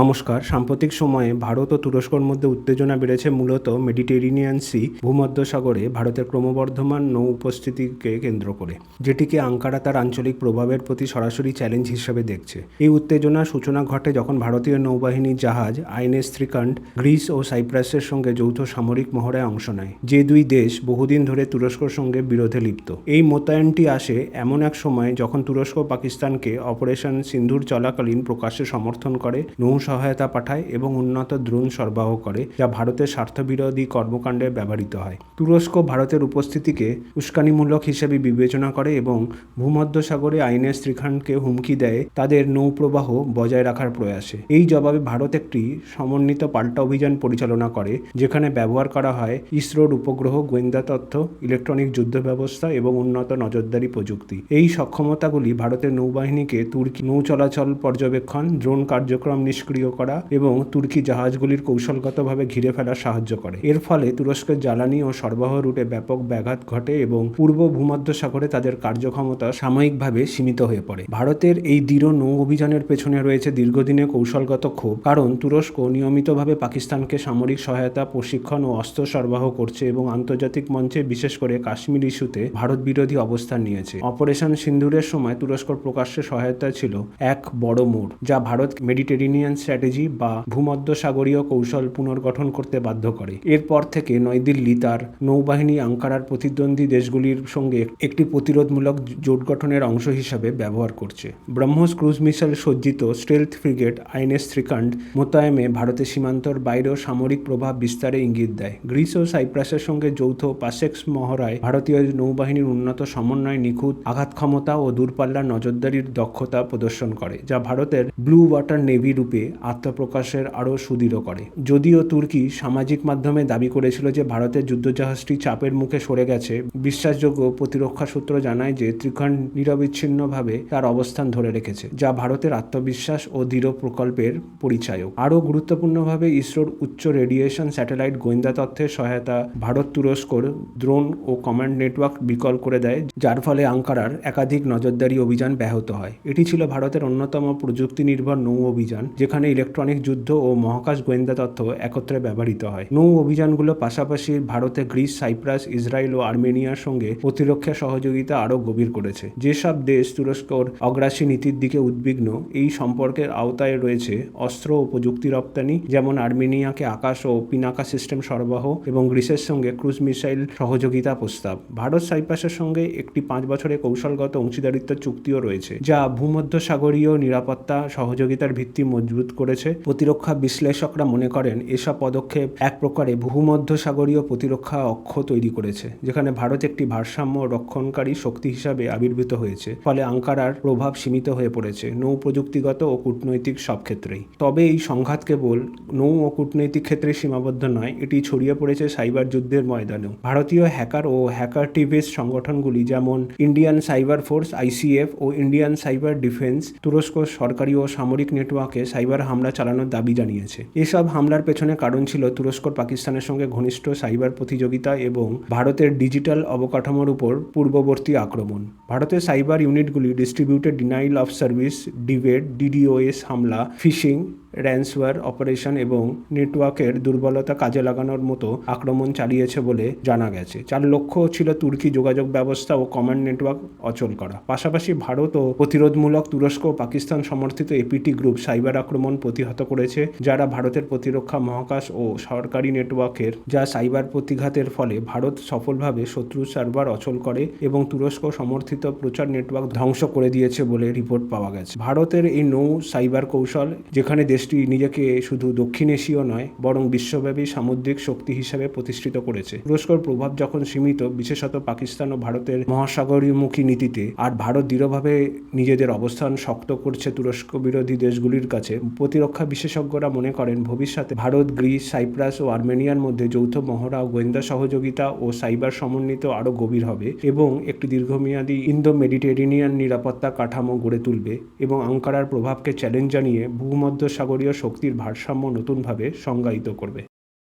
নমস্কার। সাম্প্রতিক সময়ে ভারত ও তুরস্কর মধ্যে উত্তেজনা বেড়েছে মূলত মেডিটেরিনিয়ান সি ভূমধ্যসাগরে ভারতের ক্রমবর্ধমান নৌ উপস্থিতিকে কেন্দ্র করে, যেটিকে আঙ্কারা তার আঞ্চলিক প্রভাবের প্রতি সরাসরি চ্যালেঞ্জ হিসেবে দেখছে। এই উত্তেজনার সূচনা ঘটে যখন ভারতীয় নৌবাহিনীর জাহাজ আইএনএস ত্রিকান্ড গ্রিস ও সাইপ্রাসের সঙ্গে যৌথ সামরিক মহড়ায় অংশ নেয়, যে দুই দেশ বহুদিন ধরে তুরস্কর সঙ্গে বিরোধে লিপ্ত। এই মোতায়েনটি আসে এমন এক সময় যখন তুরস্ক পাকিস্তানকে অপারেশন সিন্ধুর চলাকালীন প্রকাশ্যে সমর্থন করে নৌ সহায়তা পাঠায় এবং উন্নত ড্রোন সরবরাহ করে, যা ভারতের স্বার্থবিরোধী কর্মকাণ্ডে ব্যবহৃত হয়। তুরস্ক ভারতের উপস্থিতিকে উস্কানিমূলক হিসেবে বিবেচনা করে এবং ভূমধ্যসাগরে আইনের ত্রিখান্ডকে হুমকি দেয়, তাদের নৌপ্রবাহ বজায় রাখার প্রয়াসে। এই জবাবে ভারত একটি সমন্বিত পাল্টা অভিযান পরিচালনা করে, যেখানে ব্যবহার করা হয় ইসরোর উপগ্রহ গোয়েন্দা তথ্য, ইলেকট্রনিক যুদ্ধ ব্যবস্থা এবং উন্নত নজরদারি প্রযুক্তি। এই সক্ষমতাগুলি ভারতের নৌবাহিনীকে তুর্কি নৌ চলাচল পর্যবেক্ষণ ড্রোন কার্যক্রম নিষ্ক্রিয় করা এবং তুর্কি জাহাজগুলির কৌশলগতভাবে ঘিরে ফেলা সাহায্য করে। এর ফলে তুরস্কের জ্বালানি ও সরবরাহ রুটে ব্যাপক ব্যাঘাত ঘটে এবং পূর্ব ভূমধ্য সাগরে তাদের কার্যক্ষমতা সাময়িকভাবে সীমিত হয়ে পড়ে। ভারতের এই দৃঢ় নৌ অভিযানের পেছনে রয়েছে দীর্ঘদিনের কৌশলগত ক্ষোভ, কারণ তুরস্ক নিয়মিতভাবে পাকিস্তানকে সামরিক সহায়তা, প্রশিক্ষণ ও অস্ত্র সরবরাহ করছে এবং আন্তর্জাতিক মঞ্চে, বিশেষ করে কাশ্মীর ইস্যুতে, ভারত বিরোধী অবস্থান নিয়েছে। অপারেশন সিন্ধুরের সময় তুরস্কর প্রকাশ্যে সহায়তা ছিল এক বড় মোড়, যা ভারত মেডিটেরিনিয়ান স্ট্র্যাটেজি বা ভূমধ্যসাগরীয় কৌশল পুনর্গঠন করতে বাধ্য করে। এরপর থেকে নয়াদিল্লি তার নৌবাহিনী আঙ্কারার প্রতিদ্বন্দ্বী দেশগুলির সঙ্গে একটি প্রতিরোধমূলক জোট গঠনের অংশ হিসাবে ব্যবহার করছে। ব্রহ্মস ক্রুজ মিসাইল সজ্জিত স্টেলথ ফ্রিগেট আইএনএস ত্রিকান্ড মোতায়েমে ভারতের সীমান্তর বাইরেও সামরিক প্রভাব বিস্তারে ইঙ্গিত দেয়। গ্রিস ও সাইপ্রাসের সঙ্গে যৌথ পাসেক্স মহড়ায় ভারতীয় নৌবাহিনীর উন্নত সমন্বয় নিখুঁত আঘাত ক্ষমতা ও দূরপাল্লার নজরদারির দক্ষতা প্রদর্শন করে, যা ভারতের ব্লু ওয়াটার নেভি রূপে আত্মপ্রকাশের আরও সুদৃঢ় করে। যদিও তুর্কি সামাজিক মাধ্যমে দাবি করেছিল যে ভারতের যুদ্ধজাহাজটি চাপের মুখে সরে গেছে, বিশ্বাসযোগ্য প্রতিরক্ষা সূত্র জানায় যে ত্রিখণ্ড নিরবিচ্ছিন্নভাবে তার অবস্থান ধরে রেখেছে, যা ভারতের আত্মবিশ্বাস ও দৃঢ় প্রকল্পের পরিচায়ক। আরও গুরুত্বপূর্ণভাবে ইসরোর উচ্চ রেডিয়েশন স্যাটেলাইট গোয়েন্দা তথ্যের সহায়তা ভারত তুরস্কর ড্রোন ও কমান্ড নেটওয়ার্ক বিকল করে দেয়, যার ফলে আঙ্কারার একাধিক নজরদারি অভিযান ব্যাহত হয়। এটি ছিল ভারতের অন্যতম প্রযুক্তি নির্ভর নৌ অভিযান, যেখানে ইলেকট্রনিক যুদ্ধ ও মহাকাশ গোয়েন্দা তথ্য একত্রে ব্যবহৃত হয়। নৌ অভিযানগুলো পাশাপাশি ভারতে গ্রিস, সাইপ্রাস, ইসরায়েল ও আর্মেনিয়ার সঙ্গে প্রতিরক্ষা সহযোগিতা আরও গভীর করেছে। যেসব দেশ তুরস্কর অগ্রাসী নীতির দিকে উদ্বিগ্ন, এই সম্পর্কের আওতায় রয়েছে অস্ত্র ও প্রযুক্তি রপ্তানি, যেমন আর্মেনিয়াকে আকাশ ও পিনাকা সিস্টেম সরবরাহ এবং গ্রিসের সঙ্গে ক্রুজ মিসাইল সহযোগিতা প্রস্তাব। ভারত, সাইপ্রাসের সঙ্গে একটি পাঁচ বছরের কৌশলগত অংশীদারিত্ব চুক্তিও রয়েছে, যা ভূমধ্যসাগরীয় নিরাপত্তা সহযোগিতার ভিত্তি মজবুত করেছে। প্রতিরক্ষা বিশ্লেষকরা মনে করেন, এসব পদক্ষেপ এক প্রকারে ভূমধ্যসাগরীয় প্রতিরক্ষা অক্ষ তৈরি করেছে, যেখানে ভারত একটি ভারসাম্য রক্ষণকারী শক্তি হিসাবে আবির্ভূত হয়েছে। ফলে আঙ্কারার প্রভাব সীমিত হয়ে পড়েছে, নৌ প্রযুক্তিগত ও কূটনৈতিক সব ক্ষেত্রেই। তবে এই সংঘাত কেবল নৌ ও কূটনৈতিক ক্ষেত্রে সীমাবদ্ধ নয়, এটি ছড়িয়ে পড়েছে সাইবার যুদ্ধের ময়দানেও। ভারতীয় হ্যাকার ও হ্যাকার টিভিস সংগঠনগুলি যেমন ইন্ডিয়ান সাইবার ফোর্স, আইসিএফ ও ইন্ডিয়ান সাইবার ডিফেন্স, তুরস্ক সরকারি ও সামরিক নেটওয়ার্কে সাইবার হামলা চালানোর দাবি জানিয়েছে। এসব হামলার পেছনে কারণ ছিল তুরস্ক, পাকিস্তানের সঙ্গে ঘনিষ্ঠ সাইবার প্রতিযোগিতা এবং ভারতের ডিজিটাল অবকাঠামোর উপর পূর্ববর্তী আক্রমণ। ভারতের সাইবার ইউনিটগুলি ডিস্ট্রিবিউটেড ডিনাইল অফ সার্ভিস, ডিভেড, ডিডিওএস হামলা, ফিশিং, র্যান্সওয়্যার অপারেশন এবং নেটওয়ার্কের দুর্বলতা কাজে লাগানোর মতো আক্রমণ চালিয়েছে বলে জানা গেছে। যার লক্ষ্য ছিল তুর্কি যোগাযোগ ব্যবস্থা ও কমান্ড নেটওয়ার্ক অচল করা। পাশাপাশি ভারত ও প্রতিরোধমূলক তুরস্ক ও পাকিস্তান সমর্থিত এপিটি গ্রুপ সাইবার আক্রমণ প্রতিহত করেছে, যারা ভারতের প্রতিরক্ষা মহাকাশ ও সরকারি নেটওয়ার্কের, যা সাইবার প্রতিঘাতের ফলে ভারত সফলভাবে শত্রু সার্ভার অচল করে এবং তুরস্ক সমর্থিত প্রচার নেটওয়ার্ক ধ্বংস করে দিয়েছে বলে রিপোর্ট পাওয়া গেছে। ভারতের এই নৌ সাইবার কৌশল, যেখানে দেশটি নিজেকে শুধু দক্ষিণ এশীয় নয়, বরং বিশ্বব্যাপী সামুদ্রিক শক্তি হিসাবে প্রতিষ্ঠিত করেছে। তুরস্কর প্রভাব যখন সীমিত, বিশেষত পাকিস্তান ও ভারতের মহাসাগরীয়মুখী নীতিতে, আর ভারত দৃঢ়ভাবে নিজেদের অবস্থান শক্ত করছে তুরস্ক বিরোধী দেশগুলির কাছে প্রতিরক্ষা বিশেষজ্ঞরা মনে করেন, ভবিষ্যতে ভারত, গ্রিস, সাইপ্রাস ও আর্মেনিয়ার মধ্যে যৌথ মহড়া, গোয়েন্দা সহযোগিতা ও সাইবার সমন্বিত আরও গভীর হবে এবং একটি দীর্ঘমেয়াদী ইন্দো মেডিটেরিনিয়ান নিরাপত্তা কাঠামো গড়ে তুলবে এবং আঙ্কারার প্রভাবকে চ্যালেঞ্জ জানিয়ে ভূমধ্যসাগরীয় শক্তির ভারসাম্য নতুনভাবে সংজ্ঞায়িত করবে।